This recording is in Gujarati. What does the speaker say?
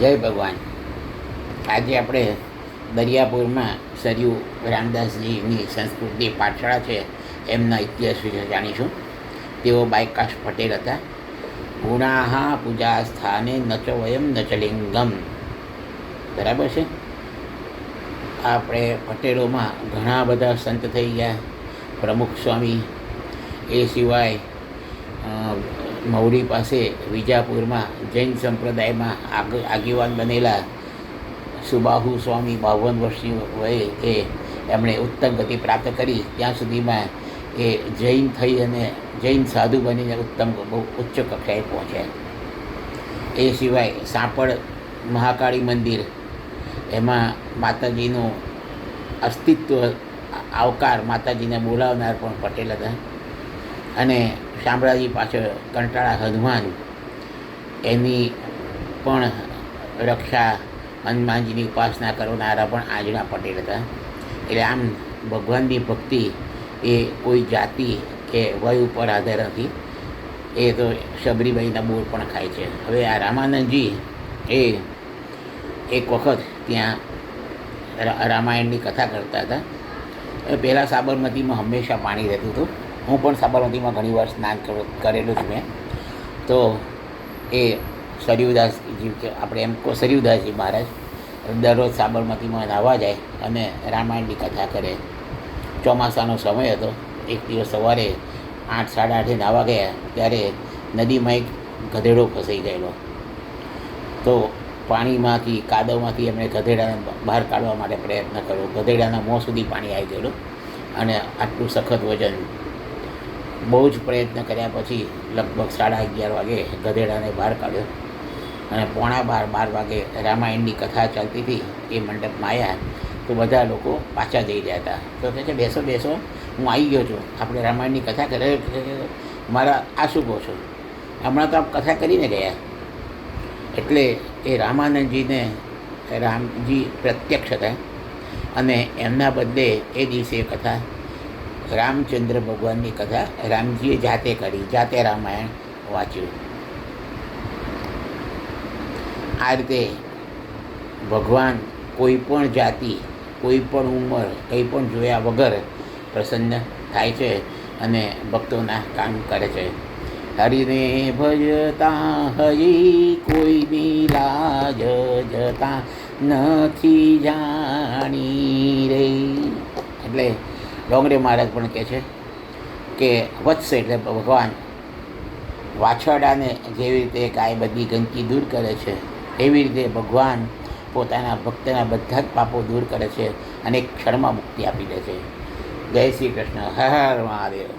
જય ભગવાન. આજે આપણે દરિયાપુરમાં સરયુ રામદાસજીની સંસ્કૃતિ પાઠશાળા છે, એમના ઇતિહાસ વિશે જાણીશું. તેઓ બાયકાશ પટેલ હતા. ગુણાહા પૂજા સ્થાને નચો વયમ નચલિંગમ બરાબર છે? આપણે પટેલોમાં ઘણા બધા સંત થઈ ગયા. પ્રમુખ સ્વામી. એ સિવાય મૌરી પાસે વિજાપુરમાં જૈન સંપ્રદાયમાં આગ, આગેવાન બનેલા સુબાહુ સ્વામી બાવન વર્ષની વયે એ એમણે ઉત્તમ ગતિ પ્રાપ્ત કરી. ત્યાં સુધીમાં એ જૈન થઈ અને જૈન સાધુ બનીને ઉત્તમ બહુ ઉચ્ચ કક્ષાએ પહોંચ્યા. એ સિવાય સાંપડ મહાકાળી મંદિર, એમાં માતાજીનું અસ્તિત્વ આવકાર માતાજીને બોલાવનાર પણ પટેલ હતા. અને શામળાજી પાછળ કંટાળા હનુમાન એની પણ રક્ષા હનુમાનજીની ઉપાસના કરનારા પણ આજના પટેલ હતા. એટલે આમ ભગવાનની ભક્તિ એ કોઈ જાતિ કે વય ઉપર આધાર નથી. એ તો શબરીબાઈના બોર પણ ખાય છે. હવે આ રામાનંદજી એ એક વખત ત્યાં રામાયણની કથા કરતા હતા. પહેલાં સાબરમતીમાં હંમેશા પાણી રહેતું હતું. હું પણ સાબરમતીમાં ઘણી વાર સ્નાન કર- કરેલું છું મેં. તો એ સરયુદાસજી કે, આપણે એમ કહો સરયુદાસજી મહારાજ, દરરોજ સાબરમતીમાં નાહવા જાય અને રામાયણની કથા કરે. ચોમાસાનો સમય હતો, એક દિવસ સવારે આઠ, સાડા આઠે નાહવા ગયા, ત્યારે નદીમાં એક ગધેડો ફસાઈ ગયેલો. તો પાણીમાંથી, કાદવમાંથી એમણે ગધેડાને બહાર કાઢવા માટે પ્રયત્ન કર્યો. ગધેડાના મોં સુધી પાણી આવી ગયેલું અને આટલું સખત વજન બહુ જ પ્રયત્ન કર્યા પછી લગભગ સાડા અગિયાર વાગે ગધેડાને બહાર કાઢ્યો. અને પોણા બાર બાર વાગે રામાયણની કથા ચાલતી હતી, એ મંડપમાં આવ્યા તો બધા લોકો પાછા જઈ રહ્યા હતા. તો કહે છે, બેસો બેસો, હું આવી ગયો છું. આપણે રામાયણની કથા કરે મારા આ શું કહો છો. હમણાં તો આપ કથા કરીને ગયા. એટલે એ રામાનંદજીને, રામજી પ્રત્યક્ષ હતા. અને એમના બદલે એ દિવસે કથા રામચંદ્ર ભગવાનની કથા રામજીએ જાતે કરી, જાતે રામાયણ વાંચ્યું. આ રીતે ભગવાન કોઈ પણ જાતિ, કોઈ પણ ઉંમર, કંઈ પણ જોયા વગર પ્રસન્ન થાય છે અને ભક્તોના કામ કરે છે. હરિને ભજતા હરી, કોઈની લાજ જતા નથી જાણી રે. એટલે ડોંગરે મહારાજ પણ કહે છે કે વત્સ એટલે ભગવાન વાછરડાને જેવી રીતે ગાય બધી ગંદકી દૂર કરે છે, એવી રીતે ભગવાન પોતાના ભક્તના બધા જ પાપો દૂર કરે છે અને એક ક્ષણમાં મુક્તિ આપી દે છે. જય શ્રી કૃષ્ણ. હર હર મહાદેવ.